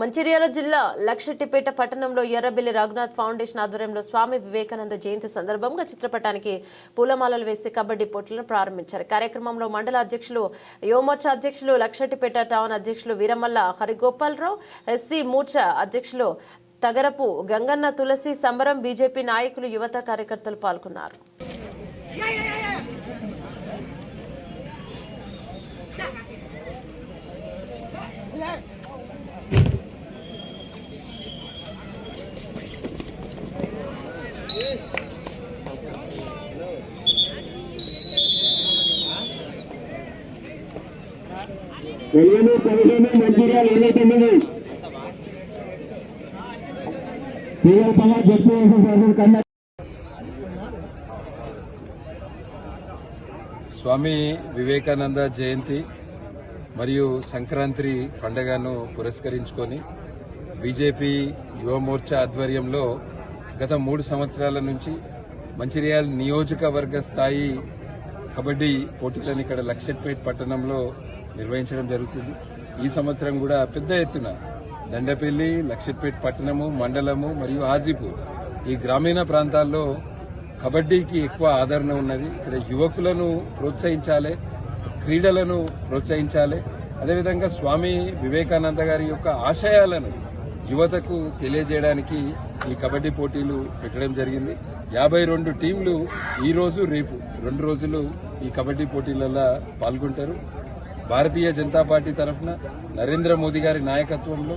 మంచిర్యాల జిల్లా లక్షటిపేట పట్టణంలో ఎర్రబెల్లి రఘునాథ్ ఫౌండేషన్ ఆధ్వర్యంలో స్వామి వివేకానంద జయంతి సందర్భంగా చిత్రపటానికి పూలమాలలు వేసి కబడ్డీ పోటీలను ప్రారంభించారు. కార్యక్రమంలో మండల అధ్యక్షులు యువమోర్చా అధ్యక్షులు లక్షటిపేట టౌన్ అధ్యక్షులు వీరమల్ల హరిగోపాలరావు ఎస్సీ మూర్చా అధ్యక్షులు తగరపు గంగన్న తులసి సంబరం బీజేపీ నాయకులు యువత కార్యకర్తలు పాల్గొన్నారు. పదిహేను పదిహేను మంచిర్యాల ఇరవై తొమ్మిది. పిఎల్ పవర్ జడ్పీ కన్నా స్వామి వివేకానంద జయంతి మరియు సంక్రాంతి పండుగను పురస్కరించుకొని బీజేపీ యువమోర్చా ఆధ్వర్యంలో గత మూడు సంవత్సరాల నుంచి మంచిర్యాల నియోజకవర్గ స్థాయి కబడ్డీ పోటీలను ఇక్కడ లక్షట్పేట్ పట్టణంలో నిర్వహించడం జరుగుతుంది. ఈ సంవత్సరం కూడా పెద్ద ఎత్తున దండపల్లి లక్షట్పేట్ పట్టణము మండలము మరియు హాజీపూర్ ఈ గ్రామీణ ప్రాంతాల్లో కబడ్డీకి ఎక్కువ ఆదరణ ఉన్నది. ఇక్కడ యువకులను ప్రోత్సహించాలి క్రీడలను ప్రోత్సహించాలి. అదేవిధంగా స్వామి వివేకానంద గారి యొక్క ఆశయాలను యువతకు తెలియజేయడానికి ఈ కబడ్డీ పోటీలు పెట్టడం జరిగింది. యాభై రెండు టీంలు ఈరోజు రేపు రెండు రోజులు ఈ కబడ్డీ పోటీలలో పాల్గొంటారు. భారతీయ జనతా పార్టీ తరఫున నరేంద్ర మోదీ గారి నాయకత్వంలో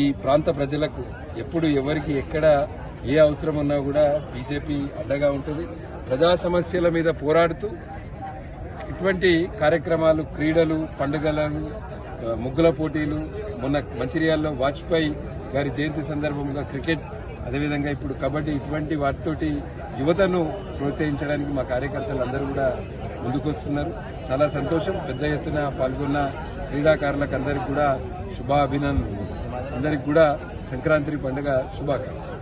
ఈ ప్రాంత ప్రజలకు ఎప్పుడు ఎవరికి ఎక్కడ ఏ అవసరం ఉన్నా కూడా బీజేపీ అండగా ఉంటుంది. ప్రజా సమస్యల మీద పోరాడుతూ ఇటువంటి కార్యక్రమాలు క్రీడలు పండుగలను ముగ్గుల పోటీలు మొన్న మంచిర్యాలలో వాజ్పేయి గారి జయంతి సందర్భంగా క్రికెట్ అదేవిధంగా ఇప్పుడు కబడ్డీ ఇటువంటి వాటితోటి యువతను ప్రోత్సహించడానికి మా కార్యకర్తలు అందరూ కూడా ముందుకొస్తున్నారు. చాలా సంతోషం. పెద్ద ఎత్తున పాల్గొన్న క్రీడాకారులకు అందరికీ కూడా శుభాభినందనలు. అందరికి కూడా సంక్రాంతి పండుగ శుభాకాంక్షలు.